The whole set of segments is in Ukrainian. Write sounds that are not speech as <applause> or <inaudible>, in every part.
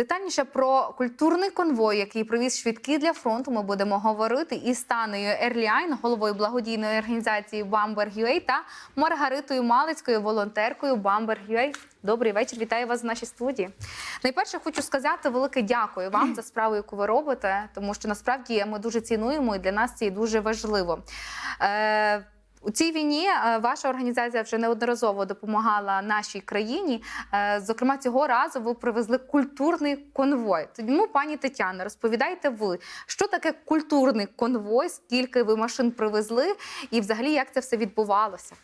Детальніше про культурний конвой, який привіз швидкі для фронту, ми будемо говорити із Танею Ерліайн, головою благодійної організації Bamberg.ua та Маргаритою Малицькою, волонтеркою Bamberg.ua. Добрий вечір, вітаю вас в нашій студії. Найперше хочу сказати велике дякую вам за справу, яку ви робите, тому що насправді ми дуже цінуємо і для нас це дуже важливо. Е, у цій війні е, ваша організація вже неодноразово допомагала нашій країні. Е, Зокрема, цього разу ви привезли культурний конвой. Тому, пані Тетяна, розповідайте ви, що таке культурний конвой, скільки ви машин привезли, і взагалі як це все відбувалося?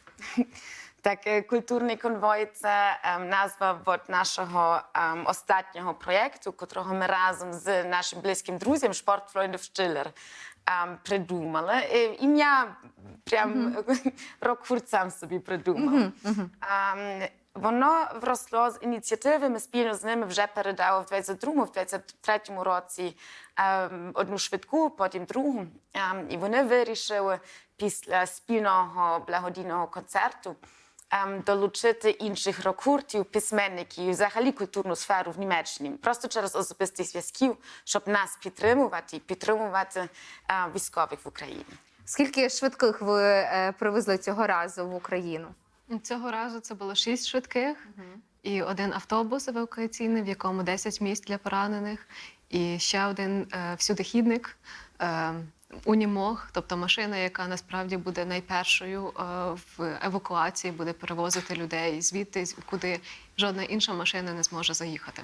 Так, е, культурний конвой це ем, назва от нашого ем, останнього проєкту, котрого ми разом з нашим близьким Sportfreunde Stiller ем, придумали. Е, Ім'я прям <laughs> рок-гурт сам собі придумав. Ем, Воно вросло з ініціативи. Ми спільно з ними вже передали в 22-му, в 23-му році ем, одну швидку, потім другу. Ем, і вони вирішили після спільного благодійного концерту ем, долучити інших рок-гуртів, письменників, і взагалі культурну сферу в Німеччині, просто через особисті зв'язків, щоб нас підтримувати і підтримувати е, військових в Україні. Скільки швидких ви е, привезли цього разу в Україну? Цього разу це було шість швидких і один автобус евакуаційний, в якому 10 місць для поранених, і ще один е, всюдихідник. Е, Унімог, тобто машина, яка насправді буде найпершою е, в евакуації, буде перевозити людей звідти, куди жодна інша машина не зможе заїхати.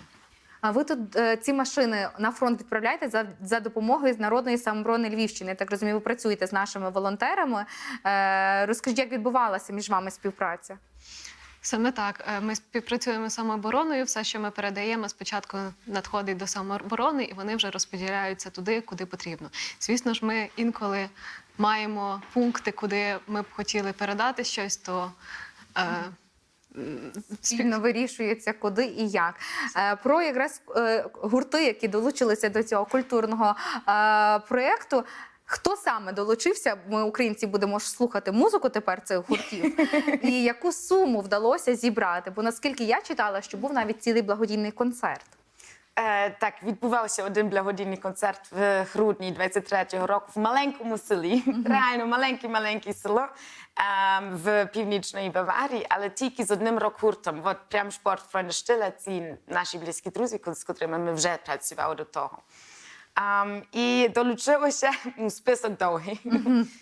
А ви тут е, ці машини на фронт відправляєте за, за допомогою з народної самооборони Львівщини. Я так розумію, ви працюєте з нашими волонтерами. Е, розкажіть, як відбувалася між вами співпраця? Саме так. Е, Ми співпрацюємо з самообороною. Все, що ми передаємо, спочатку надходить до самооборони, і вони вже розподіляються туди, куди потрібно. Звісно ж, ми інколи маємо пункти, куди ми б хотіли передати щось, то е, Спільно вирішується, куди і як. Е, Про якраз е, гурти, які долучилися до цього культурного проєкту. Хто саме долучився? Ми, українці, будемо ж слухати музику тепер цих гуртів. <laughs> І яку суму вдалося зібрати? Бо наскільки я читала, що був навіть цілий благодійний концерт. Е, так, відбувався один благодійний концерт в грудні 23-го року в маленькому селі. Реально маленьке-маленьке село е, в північній Баварії, але тільки з одним рок-гуртом. От прям спорт Фронштила, ці наші близькі друзі, з котрими ми вже працювали до того. Um, і долучилося ну, список довгий.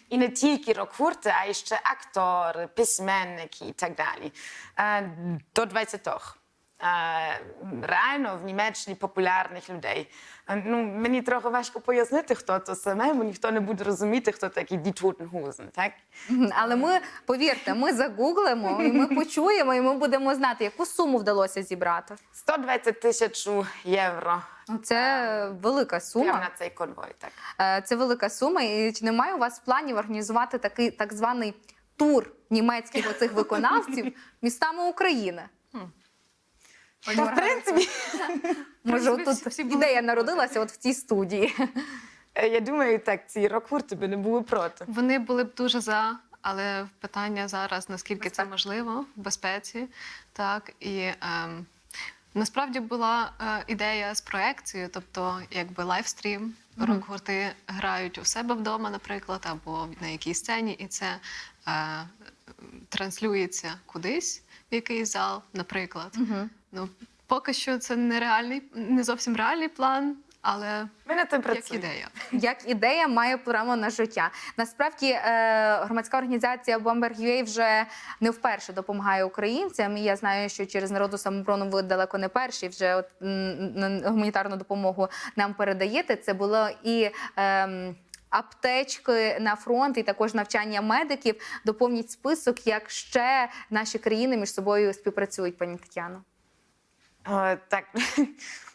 І не тільки рок-гурти, а й ще актори, письменники і так далі. Е, до 20 Е, реально в Німеччині популярних людей. Ну, мені трохи важко пояснити, хто це саме, бо ніхто не буде розуміти, хто Die Toten так? Але ми, повірте, ми загуглимо і ми <laughs> почуємо, і ми будемо знати, яку суму вдалося зібрати. 120 тисяч євро Ну, Це велика прямо сума. на цей конвой. Так. Е, Це велика сума. І чи немає у вас планів організувати такий так званий тур німецьких оцих виконавців <laughs> містами України? Та, в принципі, <laughs> Може, тут ідея народилася от в цій студії. е, я думаю, так, ці рок-гурти би не були проти. Вони були б дуже за, але питання зараз наскільки це можливо в безпеці. Так і ем, насправді була е, ідея з проекцією, тобто якби лайвстрім. Рок-гурти грають у себе вдома, наприклад, або на якійсь сцені, і це е, транслюється кудись в якийсь зал, наприклад. Ну поки що це не реальний, не зовсім реальний план, але Ми над тим як працюємо. ідея. Як ідея має право на життя. Насправді е, громадська організація Bamberg.ua вже не вперше допомагає українцям. І я знаю, що через народу самооборону ви далеко не перші. Вже от м, м, гуманітарну допомогу нам передаєте. Це було і. ем, Аптечки на фронт і також навчання медиків доповніть список, як ще наші країни між собою співпрацюють, пані Тетяно. Е, Так,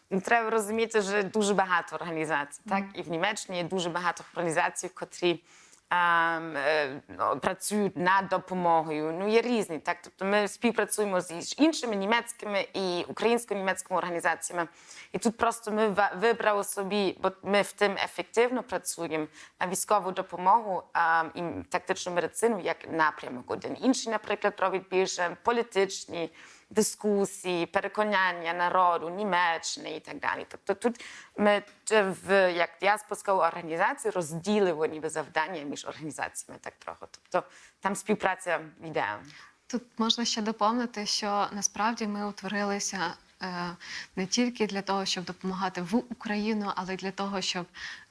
<laughs> треба розуміти, що дуже багато організацій. Так, і в Німеччині є дуже багато організацій, котрі ем, е, ну, працюють над допомогою. Ну, є різні. Так, тобто ми співпрацюємо з іншими німецькими і українсько-німецькими організаціями. І тут просто ми вибрали собі, бо ми в тим ефективно працюємо на військову допомогу ем, і тактичну медицину як напрямок один. Інший, наприклад, робить більше політичні дискусії, переконання народу, Німеччини і так далі. Тобто тут ми в як діаспорська організація розділили ніби завдання між організаціями так трохи. Тобто там співпраця йде. Тут можна ще доповнити, що насправді ми утворилися е, не тільки для того, щоб допомагати в Україну, але й для того, щоб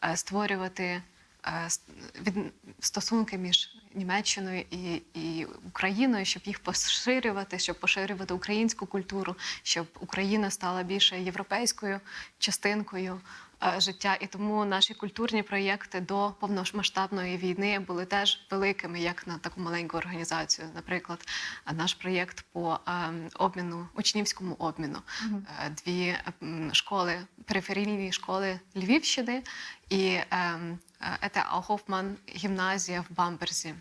е, створювати від, стосунки між Німеччиною і, і Україною, щоб їх поширювати, щоб поширювати українську культуру, щоб Україна стала більше європейською частинкою е, життя. І тому наші культурні проєкти до повномасштабної війни були теж великими, як на таку маленьку організацію. Наприклад, е, наш проєкт по ем, обміну, учнівському обміну. Е, Дві ем, школи, периферійні школи Львівщини і ем, е, Гофман гімназія в Бамберзі.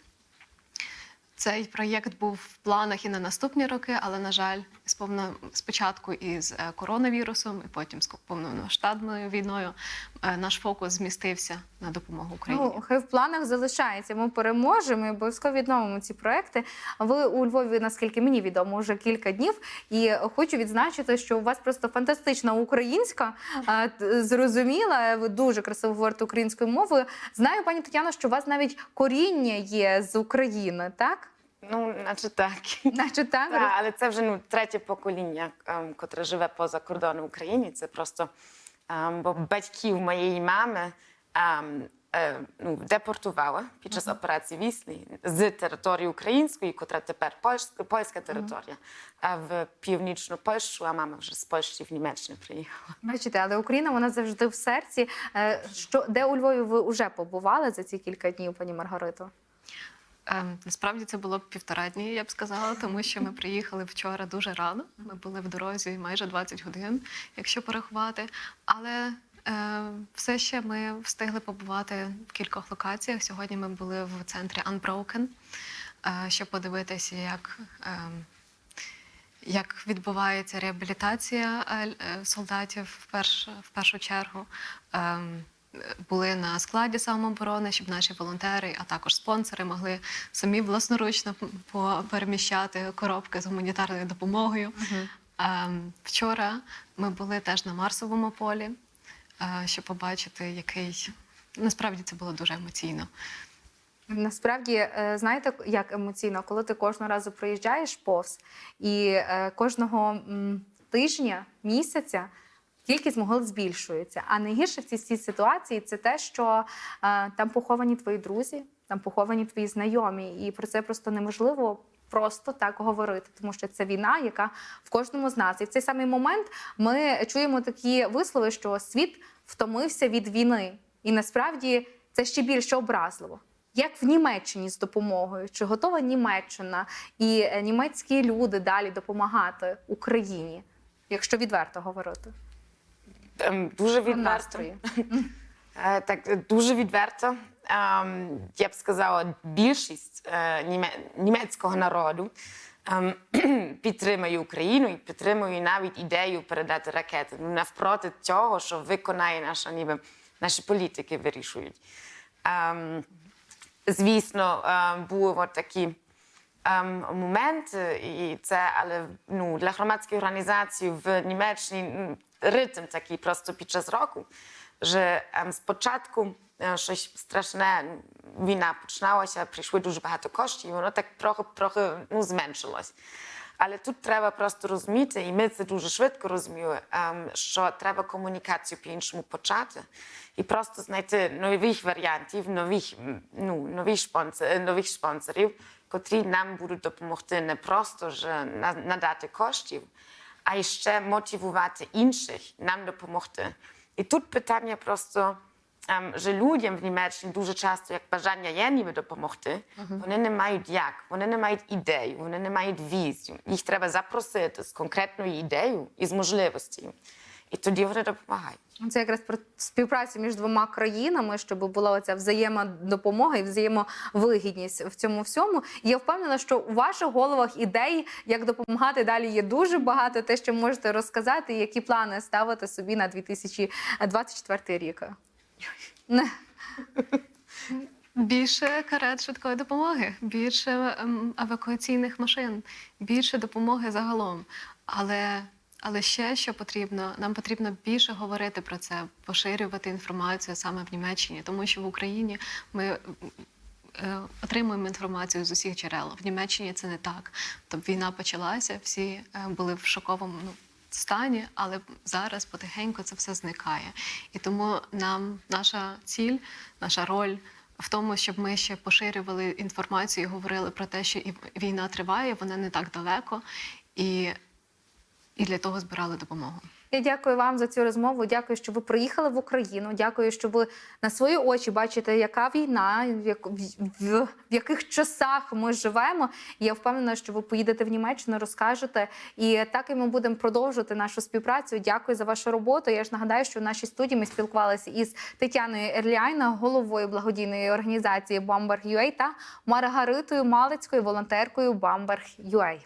Цей проєкт був в планах і на наступні роки, але, на жаль, сповна спочатку із е, коронавірусом, і потім з повномасштабною війною е, наш фокус змістився на допомогу Україні. Ну, хай в планах залишається. Ми переможемо і обов'язково відновимо ці проекти. Ви у Львові, наскільки мені відомо, вже кілька днів. І хочу відзначити, що у вас просто фантастична українська, е, зрозуміла. Ви дуже красиво говорите українською мовою. Знаю, пані Тетяно, що у вас навіть коріння є з України, так? Ну, наче так. Наче так? Так, але це вже ну, третє покоління, ем, котре живе поза кордоном України. Це просто ем, бо батьків моєї мами ем, е, ну, депортували під час операції Віслі з території української, котра тепер польська, польська територія, а в північну Польщу, а мама вже з Польщі в Німеччину приїхала. Бачите, але Україна вона завжди в серці. Е, Що де у Львові ви вже побували за ці кілька днів, пані Маргарито? Ем, насправді це було півтора дні, я б сказала, тому що ми приїхали вчора дуже рано. Ми були в дорозі майже 20 годин, якщо порахувати. Але е, все ще ми встигли побувати в кількох локаціях. Сьогодні ми були в центрі Unbroken, е, щоб подивитися, як. ем, як відбувається реабілітація е, е, солдатів в, перш, в першу чергу. Е, Були на складі самооборони, щоб наші волонтери, а також спонсори могли самі власноручно переміщати коробки з гуманітарною допомогою. Ем, Вчора ми були теж на Марсовому полі, е, щоб побачити, який насправді це було дуже емоційно. Насправді, е, знаєте, як емоційно, коли ти кожного разу приїжджаєш повз, і е, кожного тижня, місяця кількість могил збільшується. А найгірше в цій ситуації це те, що е, там поховані твої друзі, там поховані твої знайомі, і про це просто неможливо. Просто так говорити, тому що це війна, яка в кожному з нас. І в цей самий момент ми чуємо такі вислови, що світ втомився від війни, і насправді це ще більше образливо. Як в Німеччині з допомогою? Чи готова Німеччина і е, німецькі люди далі допомагати Україні, якщо відверто говорити? Ем, дуже відверто. Е, Так, е, дуже відверто. Ем, Я б сказала, більшість е, німецького народу ем, <clears throat> підтримує Україну і підтримує навіть ідею передати ракети. Ну, Навпроти того, що виконає наша, ніби наші політики вирішують. Звісно, ем, були такі моменти, і це, але ну, для громадської організації в Німеччині м, ритм такий просто під час року, що ем, спочатку е, щось страшне, війна починалася, прийшли дуже багато коштів, і воно так трохи, трохи ну, зменшилось. Але тут треба просто розуміти, і ми це дуже швидко розуміли, ем, що треба комунікацію по-іншому почати і просто знайти нових варіантів, нових, м, ну, нових, спонсор, нових спонсорів, котрі нам будуть допомогти не просто ж на- надати коштів, а ще мотивувати інших нам допомогти. І тут питання просто, ем, що людям в Німеччині дуже часто, як бажання є ніби допомогти, вони не мають як, вони не мають ідею, вони не мають візію. Їх треба запросити з конкретною ідеєю і з можливостю. І тоді вони допомагають. Це якраз про співпрацю між двома країнами, щоб була оця взаємодопомога і взаємовигідність в цьому всьому. І я впевнена, що у ваших головах ідей, як допомагати далі, є дуже багато. Те, що можете розказати, які плани ставити собі на 2024 рік. Більше карет швидкої допомоги, більше ем, евакуаційних машин, більше допомоги загалом. Але, але ще що потрібно, нам потрібно більше говорити про це, поширювати інформацію саме в Німеччині, тому що в Україні ми е, отримуємо інформацію з усіх джерел. В Німеччині це не так. Тобто війна почалася, всі е, були в шоковому ну, стані, але зараз потихеньку це все зникає. І тому нам наша ціль, наша роль в тому, щоб ми ще поширювали інформацію і говорили про те, що і війна триває, вона не так далеко, і, і для того збирали допомогу. Я дякую вам за цю розмову. Дякую, що ви приїхали в Україну. Дякую, що ви на свої очі бачите, яка війна, в, як- в- в- в яких часах ми живемо. Я впевнена, що ви поїдете в Німеччину, розкажете. І так і ми будемо продовжувати нашу співпрацю. Дякую за вашу роботу. Я ж нагадаю, що в нашій студії ми спілкувалися із Тетяною Ерліайна, головою благодійної організації Бамберг UA та Маргаритою Малицькою, волонтеркою Бамберг UA.